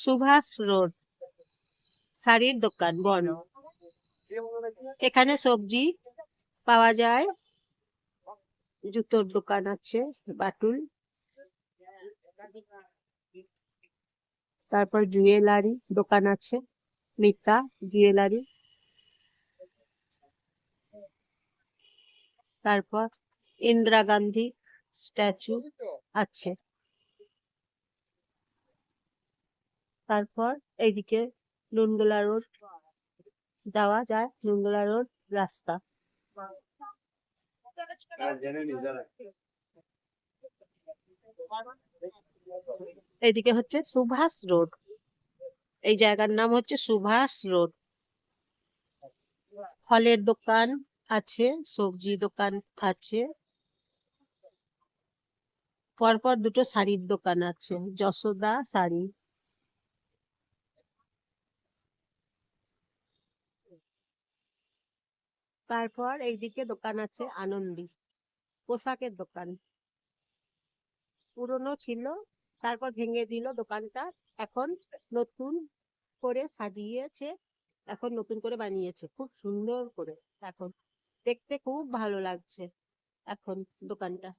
Subhash road. শাড়ির দোকান, বন। এখানে সবজি পাওয়া যায়। জুতোর দোকান আছে, বাটুল। তারপর জুয়েলারি দোকান আছে, মিতা জুয়েলারি। তারপর ইন্দিরা গান্ধী স্ট্যাচু আছে। তারপর এইদিকে নুনগোলা রোড যাওয়া যায় নুনগোলা রোড রাস্তা। এইদিকে হচ্ছে সুভাষ রোড। এই জায়গার নাম হচ্ছে সুভাষ রোড। ফলের দোকান আছে, সবজি দোকান আছে। পরপর দুটো শাড়ির দোকান আছে, যশোদা শাড়ি। তারপর এইদিকে দোকান আছে আনন্দী। পোশাকের দোকান। পুরনো ছিল, তারপর ভেঙে দিল দোকানটা। এখন নতুন করে সাজিয়েছে, এখন নতুন করে বানিয়েছে। খুব সুন্দর করে এখন। দেখতে খুব ভালো লাগছে এখন দোকানটা।